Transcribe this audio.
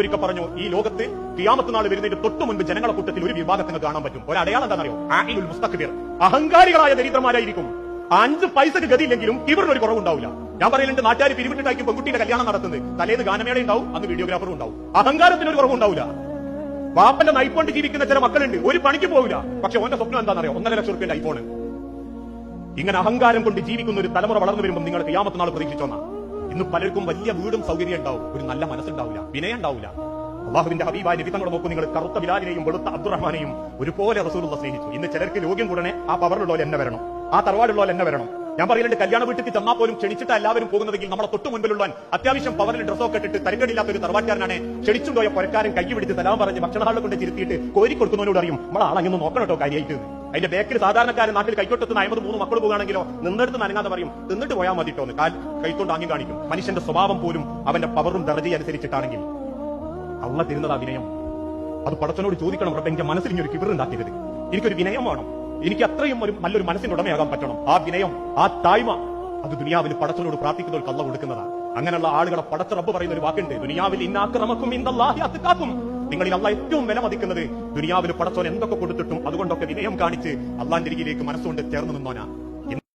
ഒരിക്കൽ പറഞ്ഞു ഈ ലോകത്ത് കിയാമത്ത് നാൾ വരുന്നതിന് തൊട്ടു മുൻപ് ജനങ്ങളെ കൂട്ടത്തിൽ ഒരു വിഭാഗത്തിന് കാണാൻ പറ്റും. ഒരടയാളം എന്താണെന്നറിയോ? ആഹിലുൽ അഹങ്കാരികളായ ദരിദ്രമാരായിരിക്കും അഞ്ച് പൈസക്ക് ഗതിയില്ലെങ്കിലും ഇവരുടെ ഒരു കുറവുണ്ടാവില്ല. ഞാൻ പറയുന്നുണ്ട് നാട്ടുകാർ പിരിവിട്ടിട്ടായിരിക്കും പെൺകുട്ടിയുടെ കല്യാണം നടത്തുന്നത്. തലേന്ന് ഗാനമേള ഉണ്ടാവും അന്ന് വീഡിയോഗ്രാഫറും ഉണ്ടാവും. അഹങ്കാരത്തിന് ഒരു കുറവുണ്ടാവില്ല. വാപ്പന്റെ നൈപ്പോണ്ട് ജീവിക്കുന്ന ചില മക്കളുണ്ട് ഒരു പണിക്ക് പോവില്ല. പക്ഷെ ഓന്റെ സ്വപ്നം എന്താണെന്നറിയോ? ഒന്നര ലക്ഷം റുപ്യന്റെ ഐഫോണ്. ഇങ്ങനെ അഹങ്കാരം കൊണ്ട് ജീവിക്കുന്ന ഒരു തലമുറ വളർന്നു വരുമ്പോൾ നിങ്ങൾ ക്യാമത്ത് നാൾ പ്രതീക്ഷിച്ചോന്നാ? ഇന്ന് പലർക്കും വലിയ വീടും സൗകര്യം ഉണ്ടാവും. ഒരു നല്ല മനസ്സുണ്ടാവില്ല. വിനയം ഉണ്ടാവില്ല. അള്ളാഹുവിന്റെ ഹബീബായ നബി തങ്ങളെ നോക്കൂ നിങ്ങൾ കറുത്ത ബിലാലിനെയും വെളുത്ത അബ്ദുറഹ്മാനെയും ഒരുപോലെ റസൂലുള്ള സ്നേഹിച്ചു. ഇന്ന് ചിലർക്ക് രോഗ്യം കൂടനെ ആ പവറുള്ളവർ എന്നെ വരണം. ആ തറവാടുള്ളവർ എന്നെ വരണം. ഞാൻ പറയുന്നുണ്ട് കല്യാണ വീട്ടിൽ ചെന്നാൽ പോലും ക്ഷണിച്ചിട്ട് എല്ലാവരും പോകുന്നതെങ്കിൽ നമ്മളെ തൊട്ട് മുൻപിലുള്ള അത്യാവശ്യം പവറിൽ ഡ്രസ്സൊക്കെ ഇട്ടിട്ട് തരങ്കടില്ലാത്ത ഒരു തറവാട്ടുകാരനാണ് ക്ഷണിച്ചുണ്ടോയ പുരക്കാരൻ കൈ പിടിച്ച് തലാം പറഞ്ഞ് ഭക്ഷണ കൊണ്ട് ചിരുത്തിയിട്ട് കോരി കൊടുക്കുന്നവരോട് അറിയും നമ്മളെ ആളങ്ങനെ നോക്കണം കേട്ടോ കാര്യമായിട്ട് അതിന്റെ ബേക്കിൽ സാധാരണക്കാരൻ നാട്ടിൽ കൈക്കോട്ടെത്തുന്ന അമ്പത് മൂന്ന് മക്കൾ പോകുകയാണെങ്കിലോ നിന്നെടുത്ത് നനങ്ങാതെ പറയും നിന്നിട്ട് പോയാൽ മതി കേട്ടോ കാൽ കൈത്തോണ്ട് ആങ്ങി കാണിക്കും. മനുഷ്യന്റെ സ്വഭാവം പോലും അവന്റെ പവറും ദർജയും അനുസരിച്ചിട്ടാണെങ്കിൽ. അള്ള തരുന്നത് വിനയം. അത് പടച്ചനോട് ചോദിക്കണം റബ്ബെ എന്റെ മനസ്സിൽ ഇനി ഒരു കിബറുണ്ടാക്കരുത് എനിക്കൊരു വിനയം വേണം. എനിക്ക് അത്രയും ഒരു നല്ലൊരു മനസ്സിന്റെ ഉടമയാകാൻ പറ്റണം. ആ വിനയം ആ തായ്മ അത് ദുനിയാവിൽ പടച്ചനോട് പ്രാർത്ഥിക്കുന്ന ഒരു കള്ള കൊടുക്കുന്നതാണ് അങ്ങനെയുള്ള ആളുകളെ പടച്ച റബ്ബ് പറയുന്ന ഒരു വാക്കുണ്ട് ദുനിയാവിൽ ഇന്നാക്രമക്കും ഇന്ദല്ലാഹി അത്കാക്കും. നിങ്ങളിൽ അള്ള ഏറ്റവും വില മതിക്കുന്നത്. ദുനിയാവിൽ പടച്ചോൻ എന്തൊക്കെ കൊടുത്തിട്ടും അതുകൊണ്ടൊക്കെ വിനയം കാണിച്ച് അള്ളാന്റെ രീതിയിലേക്ക് മനസ്സുകൊണ്ട് ചേർന്ന് നിന്നോനാ